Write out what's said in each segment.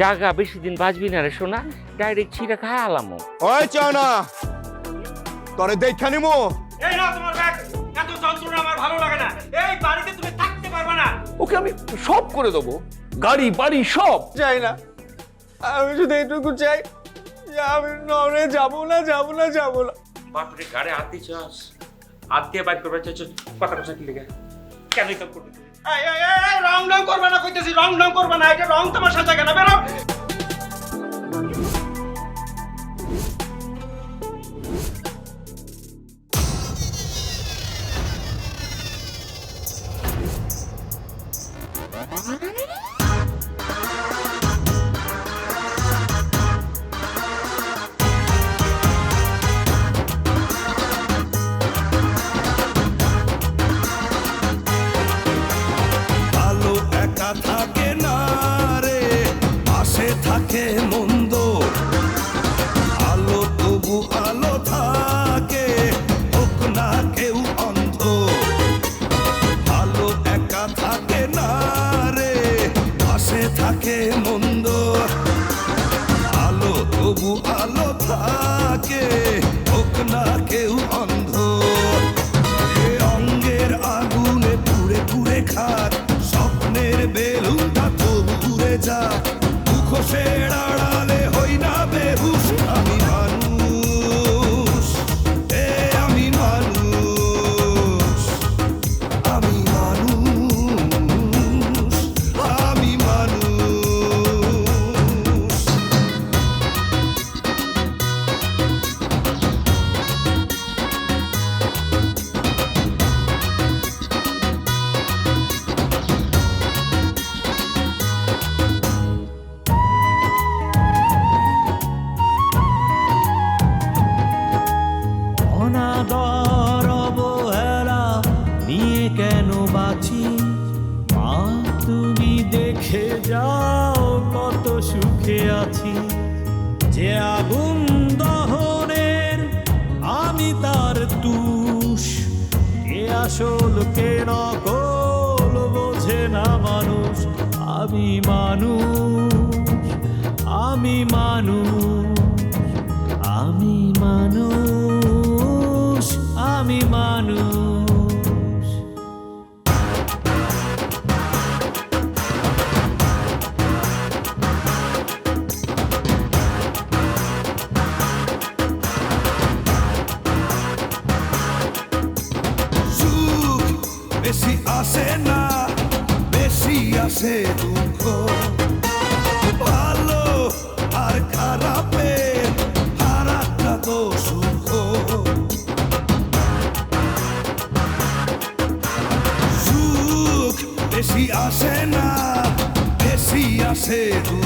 জাগা বেশি দিন বাঁচবি না রে সোনা ডাইরেক্ট ছিঁড়ে খায় আলামো ওই চানা তোরে দেখা নিমু। এই নাও তোমার ব্যাগ এত যন্ত্রণা আমার ভালো লাগে না। এই বাড়িতে তুমি থাকতে পারবে না। ওকে আমি সব করে দেবো গাড়ি বাড়ি সব। চাই না। আমি শুধু এইটুকু চাই যে আমি নরে যাব না যাব না যাব না। বাপরে গাড়ি হাত দিছস হাত দিয়ে বাইক করবে চাইছ কথা কথা কি লেগে? কেনই তো করবে রং রং করবে না কইতেছি রং রং করবে না এটা রং তোমার সাথে কেন বেরো? মানুষ আমি মানুষ আমি মানুষ আমি মানুষ আমি মানুষ। বেশি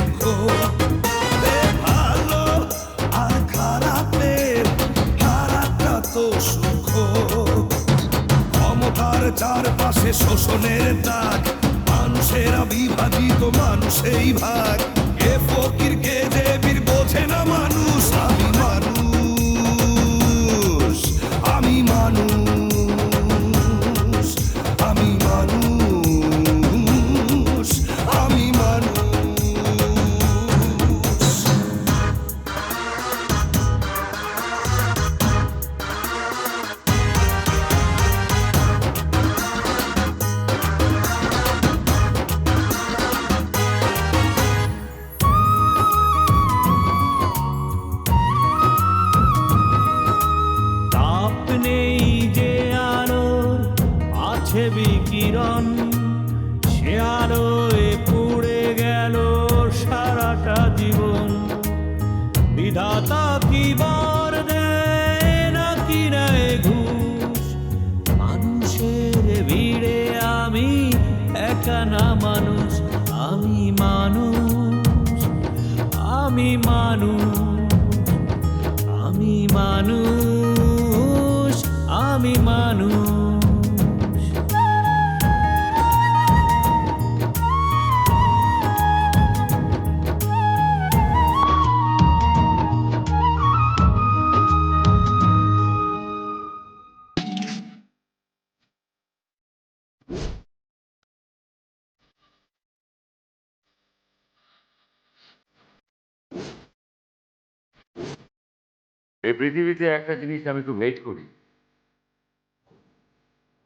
এই পৃথিবীতে একটা জিনিস আমি খুব ওয়েট করি।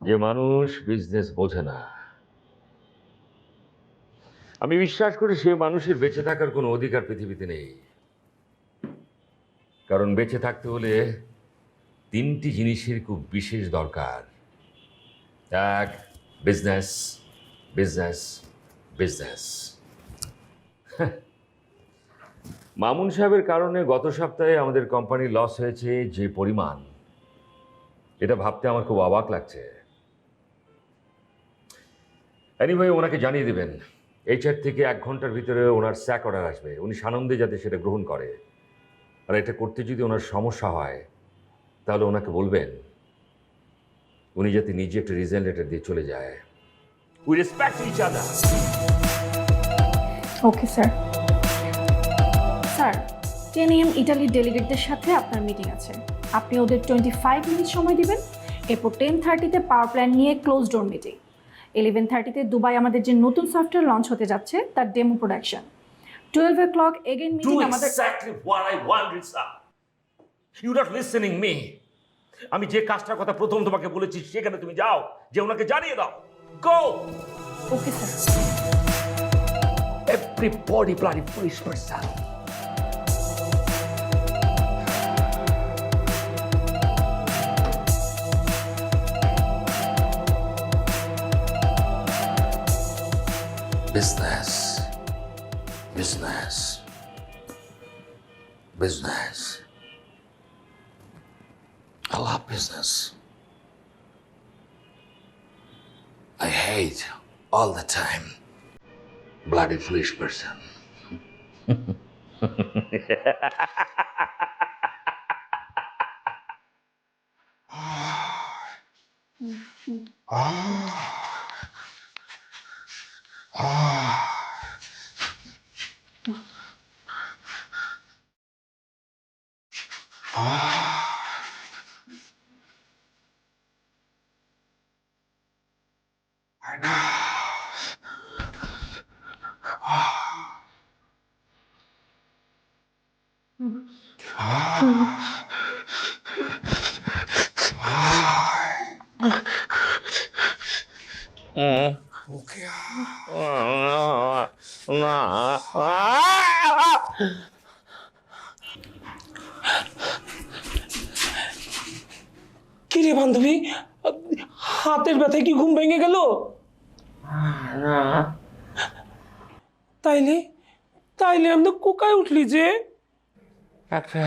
যে মানুষ বিজনেস বোঝে না। আমি বিশ্বাস করি সে মানুষের বেঁচে থাকার কোনো অধিকার পৃথিবীতে নেই। কারণ বেঁচে থাকতে হলে তিনটি জিনিসের খুব বিশেষ দরকার। এক বিজনেস বিজনেস বিজনেস মামুন সাহেবের কারণে গত সপ্তাহে আমাদের কোম্পানি লস হয়েছে যে পরিমাণ, এটা ভাবতে আমার খুব অবাক লাগছে। এনিওয়ে ওনাকে জানিয়ে দেবেন এইচআর থেকে এক ঘণ্টার ভিতরে ওনার স্যাক অর্ডার আসবে। উনি সানন্দে যাতে সেটা গ্রহণ করে। আর এটা করতে যদি ওনার সমস্যা হয়, তাহলে ওনাকে বলবেন, উনি যাতে নিজে একটা রিজেন্ট লেটার দিয়ে চলে যায়। We respect each other okay sir sir ten AM ইটালির ডেলিগেটদের সাথে আপনার মিটিং আছে। আপনি ওদের টোয়েন্টি ফাইভ মিনিট সময় দিবেন। এরপর টেন থার্টিতে পাওয়ার প্ল্যান নিয়ে ক্লোজ ডোর মিটিং ইলেভেন থার্টিতে দুবাই আমাদের যে নতুন সফটওয়্যার লঞ্চ হতে যাচ্ছে তার demo production twelve o'clock again meeting আমাদের. You're not listening me. আমি যে কাজটার কথা প্রথম তোমাকে বলেছি সেখানে তুমি যাও যে ওনাকে জানিয়ে দাও। Go okay sir everybody bloody police person Business. Business. Business. I love business. I hate all the time bloody foolish person. Ah. Ah. 아. 아. 아. 아. 아. 아. 응. 오케이. একটা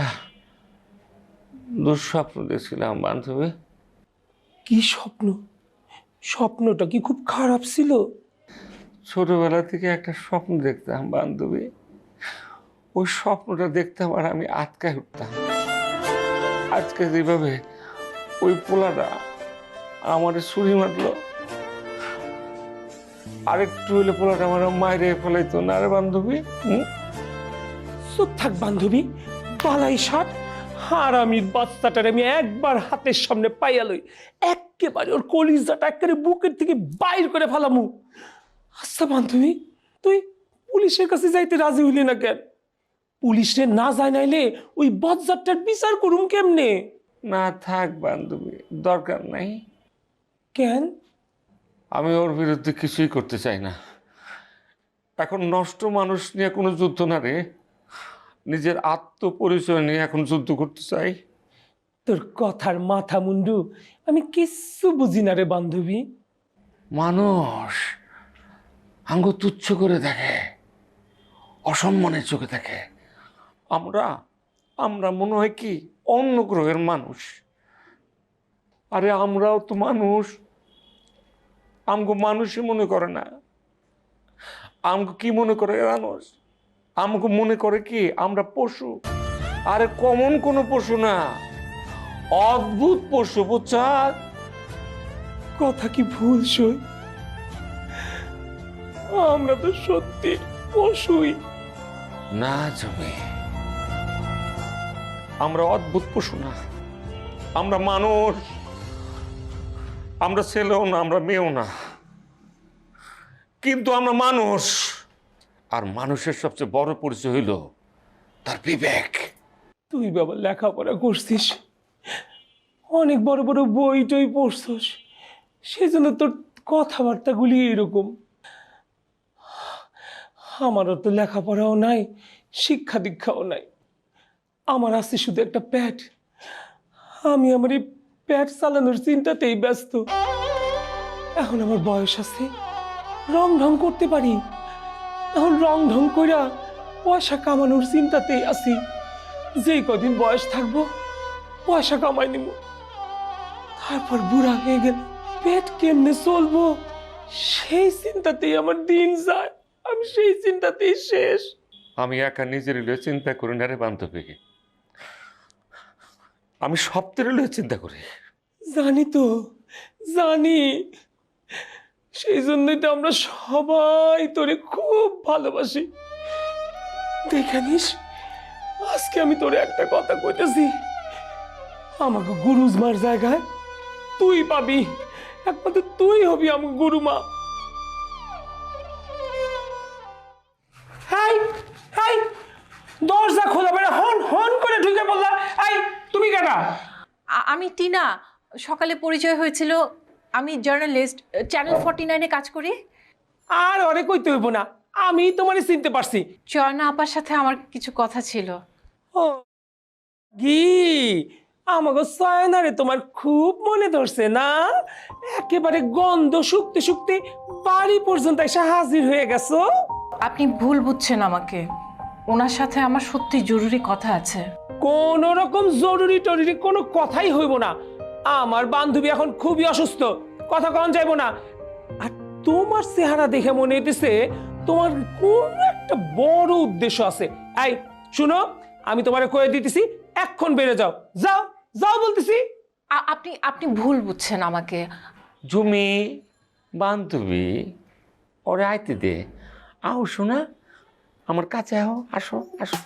দুঃস্বপ্ন দেখছিলাম বান্ধবী। কি স্বপ্ন? স্বপ্নটা কি খুব খারাপ ছিল? ছোটবেলা থেকে একটা স্বপ্ন দেখতাম বান্ধবী। ওই স্বপ্নটা দেখতাম আর আমি আটকায় উঠতাম। আজকে যেভাবে ওই পোলাটা আমার ছুরি মারলো আরেকটু হইলে পোলাটা আমার মায়ের ফেলাইতো। না রে বান্ধবী হুম? চুপ থাক বান্ধবী বালাই ষাট হারামির বাচ্চাটার আমি একবার হাতের সামনে পাইয়া লই একেবারে ওর কলিজাটা একেবারে বুকের থেকে বাইর করে ফেলামু। আচ্ছা বান্ধবী তুই পুলিশের কাছে যাইতে রাজি হইলি না কেন? পুলিশে না যায় নাইলে ওই বজ্জারটার বিচার করুম কেমনে? না থাক বান্ধবী দরকার নাই। কেন? আমি ওর বিরুদ্ধে কিছুই করতে চাই না। এখন নষ্ট মানুষ নিয়ে কোনো যুদ্ধ না রে। নিজের আত্মপরিচয় নিয়ে এখন যুদ্ধ করতে চাই। তোর কথার মাথা মুন্ডু আমি কিচ্ছু বুঝি না রে বান্ধবী। মানুষ আঙ্গ তুচ্ছ করে দেখে অসম্মানের চোখে দেখে। আমরা আমরা মনে হয় কি অন্য গ্রহের মানুষ। আরে আমরাও তো মানুষ। আমগো মানুষই মনে করে না। আমগো কি মনে করে মানুষ আমগো মনে করে কি আমরা পশু। আরে কমন কোনো পশু না। অদ্ভুত পশু বুঝছা? কথা কি ভুল সই আমরা তো সত্যি পশুই। না জমে। আমরা অদ্ভুত পশু না। আমরা মানুষ। আমরা ছেলেও না আমরা মেয়েও না। কিন্তু আমরা মানুষ। আর মানুষের সবচেয়ে বড় পরিচয় হইল তার বিবেক। তুই বাবা লেখাপড়া করছিস। অনেক বড় বড় বই টই পড়ছস। সেই জন্য তোর কথাবার্তাগুলি এরকম আমারও তো লেখাপড়াও নাই, শিক্ষা দীক্ষাও নাই। আমার আছে শুধু একটা প্যাট। আমি আমার এই প্যাট চালানোর চিন্তাতেই ব্যস্ত। এখন আমার বয়স আছে, রং ঢং করতে পারি। এখন রং ঢং কইরা পয়সা কামানোর চিন্তাতেই আছি। যেই কদিন বয়স থাকব পয়সা কামাই নিব। তারপর বুড়া হয়ে গেলে পেট কেমনে চলবো সেই চিন্তাতেই আমার দিন যায়। আমি সেই চিন্তাতেই শেষ। আমি একা নিজের চিন্তা করি না রে বান্ধবীকে আমি সপ্তাহের চিন্তা করি। জানি তো জানি। সেই জন্যই তো আমরা সবাই তোরে খুব ভালোবাসি। দেখে নিস আজকে আমি তোরে একটা কথা কইতেছি। আমাকে গুরুজমার জায়গায় তুই পাবি একমাত্র তুই হবি আমাকে গুরুমা হাই হাই দরজা খোলা বেড়া হন হন করে ঢুকে পড়লা। আই তুমি কেনা আমি টিনা সকালে পরিচয় হয়েছিল আমি জার্নালিস্ট চ্যানেল ফর্টি নাইনে কাজ করি। আর অনেক কইতে হইব না। আমি তোমারে চিনতে পারছি। চয়না আপার সাথে আমার কিছু কথা ছিল। ও গি আমাকে সয়নারে তোমার খুব মনে ধরছে না? একেবারে গন্ধ শুকতে শুকতে বাড়ি পর্যন্ত এসে হাজির হয়ে গেছো? আপনি ভুল বুঝছেন আমাকে। ওনার সাথে আমার সত্যি জরুরি কথা আছে। কোন রকম জরুরি টরুরি কোনো কথাই হইব না। আমার বান্ধবী এখন খুবই অসুস্থ। কথা কন যাইব না। আর তোমার চেহারা দেখে মনে হইতেছে তোমার কোন একটা বড় উদ্দেশ্য আছে। এই শুনো আমি তোমারে কয়ে দিতেছি এক্ষণ বেড়ে যাও। যাও যাও বলতেছি। আপনি আপনি ভুল বুঝছেন আমাকে। জমি বান্ধবী ওরে আইতে দে। আও শোনা আমার কাছে আও আসো আসো।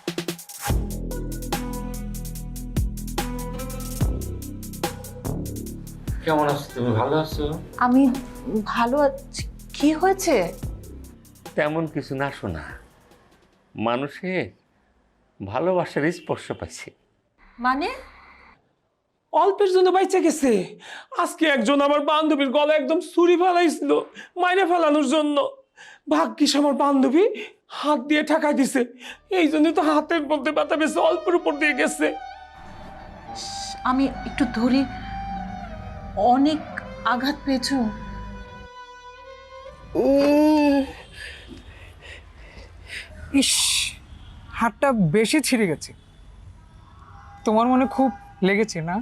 কেমন আছো? তুমি ভালো আছো? আমি ভালো আছি। কি হয়েছে? তেমন কিছু না শোনা মানুষে ভালোবাসার স্পর্শ পাইছে। মানে? অল্পের জন্য বাইচে গেছে। আজকে একজন আমার বান্ধবীর গলা একদম ছুরি ফেলাইছিল মাইনে ফেলানোর জন্য। ভাগ্যিস আমার বান্ধবী হাত দিয়ে ঠেকাই দিছে। এই জন্য তো হাতের মধ্যে ব্যথা বেশি অল্পের উপর দিয়ে গেছে। আমি একটু ধরি। অনেক আঘাত পেয়েছ। ইস হাতটা বেশি ছিঁড়ে গেছে। তোমার মনে খুব লেগেছে না?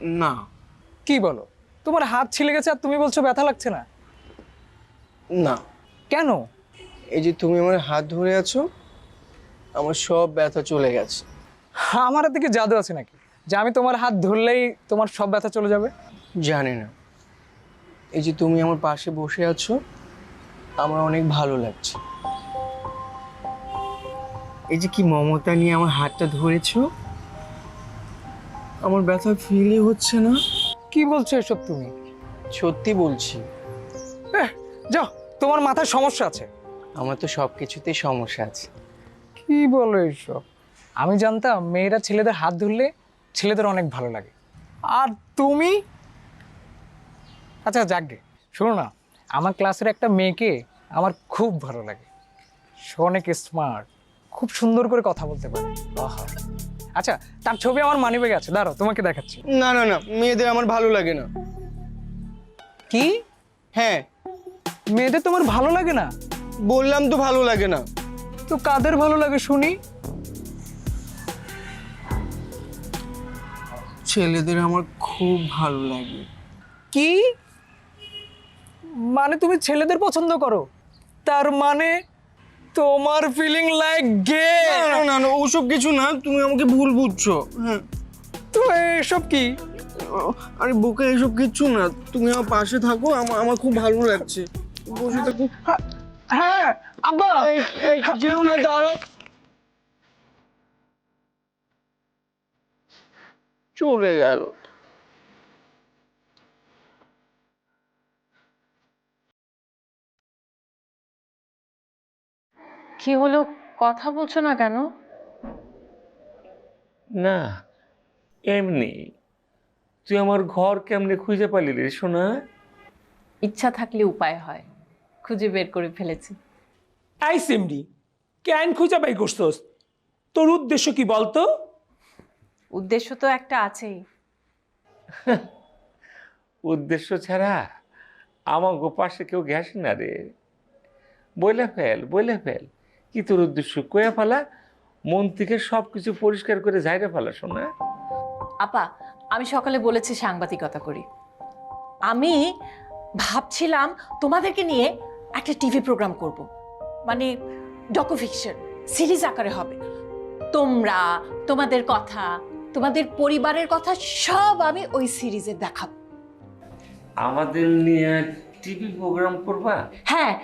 না। কি বলো? তোমার হাত ছিলে গেছে আর তুমি বলছো ব্যথা লাগছে না? না। কেন? এই যে তুমি আমার হাত ধরে আছো আমার সব ব্যথা চলে গেছে। আমার হাতে কি জাদু আছে নাকি? যে আমি তোমার হাত ধরলেই তোমার সব ব্যথা চলে যাবে? জানি না। এই যে তুমি আমার পাশে বসে আছো আমার অনেক ভালো লাগছে। এই যে কি মমতা নিয়ে আমার হাতটা ধরেছো আমার ব্যথা ফিলই হচ্ছে না। কি বলছো এসব তুমি? সত্যি বলছি। যাও তোমার মাথায় সমস্যা আছে। আমার তো সব কিছুতেই সমস্যা আছে। কি বলো এইসব আমি জানতাম মেয়েরা ছেলেদের হাত ধরলে ছেলেদের অনেক ভালো লাগে। আর তুমি? আচ্ছা যাকগে। শোনো না আমার ক্লাসের একটা মেয়েকে আমার খুব ভালো লাগে। সে অনেক স্মার্ট খুব সুন্দর করে কথা বলতে পারে। আহা। আচ্ছা তার ছবি আমার মানিব্যাগে আছে দাঁড়াও তোমাকে দেখাচ্ছি। না না না মেয়েদের আমার ভালো লাগে না। কি? হ্যাঁ। মেয়েদের তোমার ভালো লাগে না? বললাম তো ভালো লাগে না। তো কাদের ভালো লাগে শুনি? ছেলেদের আমার খুব ভালো লাগে। কি? মানে তুমি ছেলেদের পছন্দ করো? তার মানে তোমার ফিলিং লাইক গে না না, না ওসব কিছু না তুমি আমাকে ভুল বুঝছ। হ্যাঁ। তো এসব কি? আরে বুকে এসব কিচ্ছু না তুমি আমার পাশে থাকো আমার আমার খুব ভালো লাগছে। বসে থাকো। হ্যাঁ আব্বা! এই এই যেও না দাঁড়াও। চলে গেল। কি হলো? কথা বলছো না কেন? না এমনি। তুই আমার ঘর কেমনে খুঁজে পালি রে শোনা ইচ্ছা থাকলে উপায় হয়। খুঁজে বের করে ফেলেছি। আই সিমডি কেন খুঁজে বাই করছস তোর উদ্দেশ্য কি বলতো? উদ্দেশ্য তো একটা আছেই। উদ্দেশ্য ছাড়া আমাকে পাশে কেউ গ্যাস না রে। বলে ফেল বলে ফেল। কি তোর উদ্দেশ্য? কয়ে ফেলা মন থেকে সব কিছু পরিষ্কার করে যাইরে ফেলা শোনা আপা আমি সকালে বলেছি সাংবাদিকতা করি। আমি ভাবছিলাম তোমাদেরকে নিয়ে একটা টিভি প্রোগ্রাম করব। মানে ডকুফিকশন সিরিজ আকারে হবে। তোমরা তোমাদের কথা তোমাদের পরিবারের কথা সব আমি ওই সিরিজে দেখাবো। আমাদের নিয়ে টিভি প্রোগ্রাম করবা? হ্যাঁ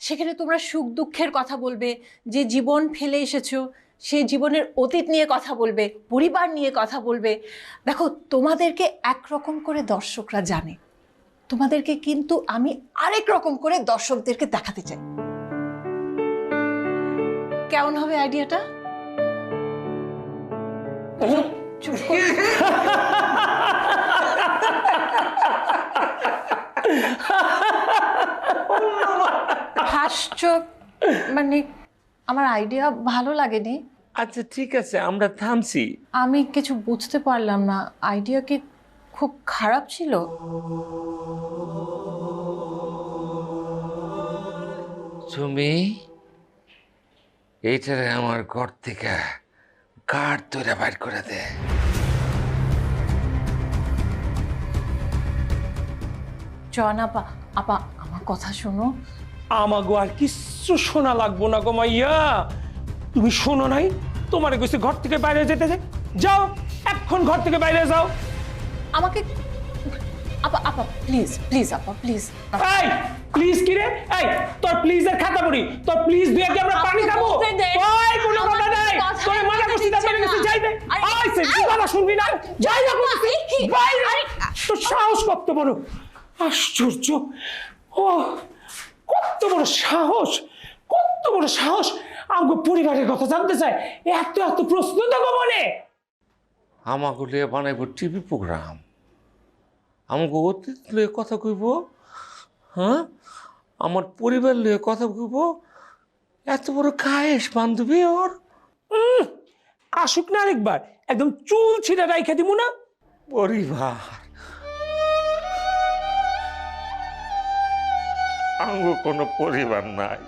সেখানে তোমরা সুখ দুঃখের কথা বলবে যে জীবন ফেলে এসেছ সে জীবনের অতীত নিয়ে কথা বলবে পরিবার নিয়ে কথা বলবে। দেখো তোমাদেরকে একরকম করে দর্শকরা জানে তোমাদেরকে কিন্তু আমি আরেক রকম করে দর্শকদেরকে দেখাতে চাই। কেমন হবে আইডিয়াটা চুপ কর। হাসছো মানে আমার আইডিয়া ভালো লাগেনি। আচ্ছা ঠিক আছে আমরা থামছি। আমি কিছু বুঝতে পারলাম না। আইডিয়া কি খুব খারাপ ছিল? তুমি এইটারে আমার ঘর থেকে কাঠ তৈরি বাইর করে দে। জন আপা আপা আমার কথা শোনো। আমাগো আর কিচ্ছু শোনা লাগবো না গো মাইয়া। তুমি শোনো নাই তোমার কইছে ঘর থেকে বাইরে যেতে যে যাও এখন ঘর থেকে বাইরে যাও। আমাকে আপা আপা প্লিজ প্লিজ আপা প্লিজ এই প্লিজ কি রে? এই তোর প্লিজ এর খাতা পড়ি। তোর প্লিজ দুই কি আমরা পানি খাব। ওই কোনো কথা নাই। তোর মানা গেছে না। যাই দে। আরে, আই সে কথা শুনবি না। যাই না বলছি? বাইরে। তোর সাহস কত বড়? আশ্চর্য। ও কত বড় সাহস কত বড় সাহস। আমাকে পরিবারের কথা জানতে চায়। এত এত প্রশ্ন দেবো মনে। আমাকে লিয়ে বানাইব টিভি প্রোগ্রাম। আমাকে অতীত লিয়ে কথা কইব হ্যাঁ? আমার পরিবার লিয়ে কথা কইব। এত বড় খায়েস বান্ধবী ওর। আসুক না আরেকবার। একদম চুল ছিঁড়ে রাইখা দিব না। পরিবার। আঙ্গু কোনো পরিবার নাই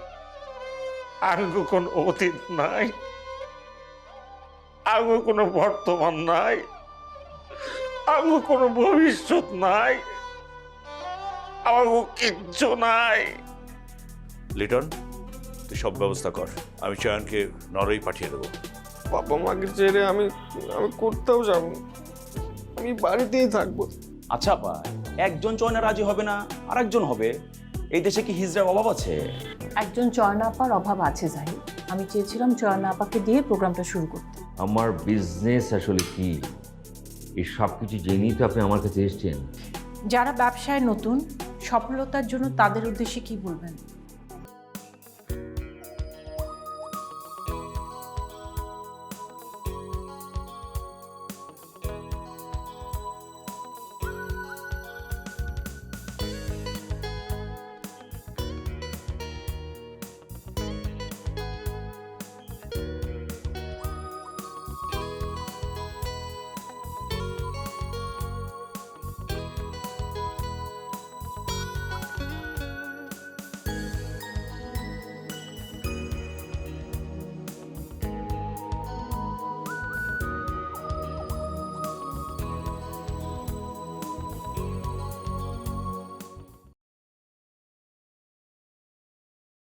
আঙ্গু কোনো অতীত নাই আঙ্গু কোনো বর্তমান নাই আঙ্গু কোনো ভবিষ্যৎ নাই আমাগো কিচ্ছু নাই। লিটন তুই সব ব্যবস্থা কর আমি চয়নকে নরই পাঠিয়ে দেবো। বাবা মাকে ছেড়ে আমি আমি করতেও যাব আমি বাড়িতেই থাকব। আচ্ছা পা একজন চয়না রাজি হবে না আর একজন হবে? এই দেশে কি হিজড়ার অভাব আছে? একজন চয়নাপার অভাব আছে জাহিদ। আমি চেয়েছিলাম চয়নাপাকে দিয়ে প্রোগ্রামটা শুরু করতে। আমার বিজনেস আসলে কি? এই সব কিছু জেনেই তো আপনি আমার কাছে এসছেন। যারা ব্যবসায় নতুন সফলতার জন্য তাদের উদ্দেশ্যে কি বলবেন?